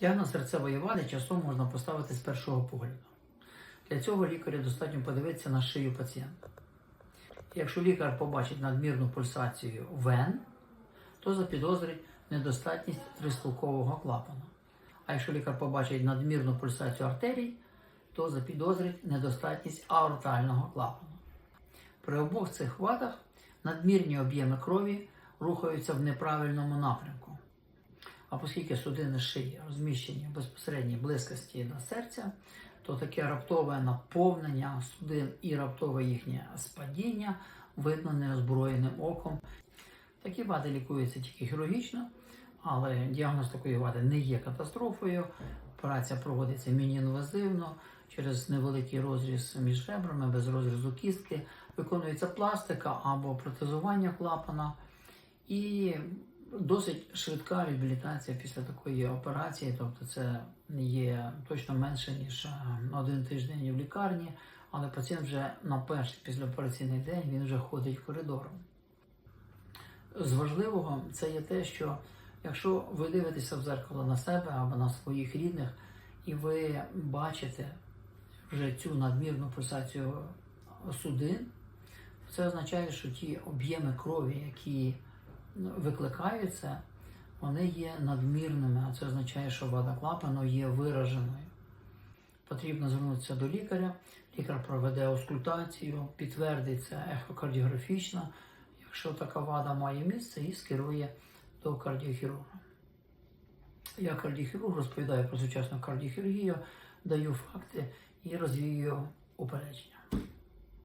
Діагноз серцевої вади часто можна поставити з першого погляду. Для цього лікарю достатньо подивитися на шию пацієнта. Якщо лікар побачить надмірну пульсацію вен, то запідозрить недостатність тристулкового клапана. А якщо лікар побачить надмірну пульсацію артерій, то запідозрить недостатність аортального клапану. При обох цих вадах надмірні об'єми крові рухаються в неправильному напрямку. А оскільки судини шиї розміщені в безпосередній близькості до серця, то таке раптове наповнення судин і раптове їхнє спадіння видно неозброєним оком. Такі вади лікуються тільки хірургічно, але діагноз такої вади не є катастрофою. Операція проводиться міні-інвазивно через невеликий розріз між ребрами, без розрізу кістки. Виконується пластика або протезування клапана. І досить швидка реабілітація після такої операції, тобто це є точно менше, ніж е, один тиждень в лікарні, але пацієнт вже на перший післяопераційний день він вже ходить коридором. З важливого це є те, що якщо ви дивитеся в зеркало на себе або на своїх рідних, і ви бачите вже цю надмірну пульсацію судин, це означає, що ті об'єми крові, які викликаються, вони є надмірними, а це означає, що вада клапану є вираженою. Потрібно звернутися до лікаря, лікар проведе аускультацію, підтвердить це ехокардіографічно, якщо така вада має місце, і скерує до кардіохірурга. Я кардіохірург розповідаю про сучасну кардіохірургію, даю факти і розвію упередження.